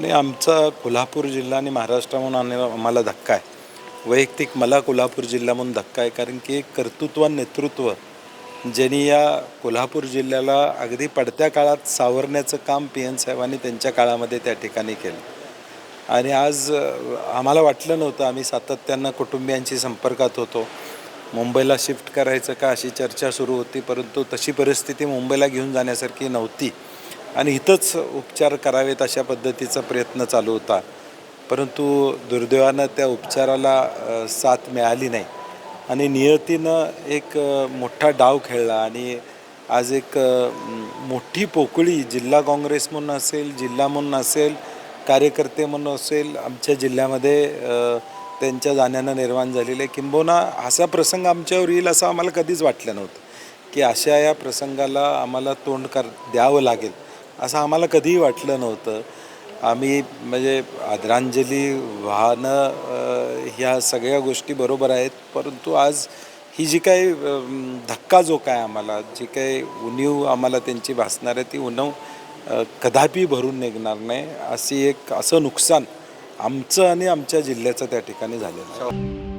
नाही आमचा कोल्हापूर जिल्हा आणि महाराष्ट्र म्हणून आम्हाला- धक्का आहे. वैयक्तिक मला कोल्हापूर जिल्हा म्हणून धक्का आहे कारण की एक कर्तृत्व नेतृत्व ज्यांनी या कोल्हापूर जिल्ह्याला अगदी पडत्या काळात सावरण्याचं काम पी एन साहेबांनी त्यांच्या काळामध्ये त्या ठिकाणी केलं. आणि आज आम्हाला वाटलं नव्हतं आम्ही सातत्यानं कुटुंबियांशी संपर्कात होतो. मुंबईला शिफ्ट करायचं का अशी चर्चा सुरू होती परंतु तशी परिस्थिती मुंबईला घेऊन जाण्यासारखी नव्हती. आणि इथंच उपचार करावेत अशा पद्धतीचा प्रयत्न चालू होता. परंतु दुर्दैवानं त्या उपचाराला साथ मिळाली नाही. आणि नियतीनं एक मोठा डाव खेळला आणि आज एक मोठी पोकळी जिल्हा काँग्रेस म्हणून असेल जिल्हा म्हणून असेल कार्यकर्ते म्हणून असेल आमच्या जिल्ह्यामध्ये त्यांच्या जाण्यानं निर्माण झालेले किंबहुना असा प्रसंग आमच्यावर येईल असं आम्हाला कधीच वाटलं नव्हतं की अशा या प्रसंगाला आम्हाला तोंड कर द्यावं लागेल. असं आम्हाला कधीही वाटलं नव्हतं. आम्ही म्हणजे आदरांजली वाहनं ह्या सगळ्या गोष्टी बरोबर आहेत. परंतु आज ही जी काही धक्का जो काय आम्हाला जी काही उणीव आम्हाला त्यांची भासणार आहे ती उणव कदापि भरून निघणार नाही. अशी एक असं नुकसान आमचं आणि आमच्या जिल्ह्याचं त्या ठिकाणी झालेलं आहे.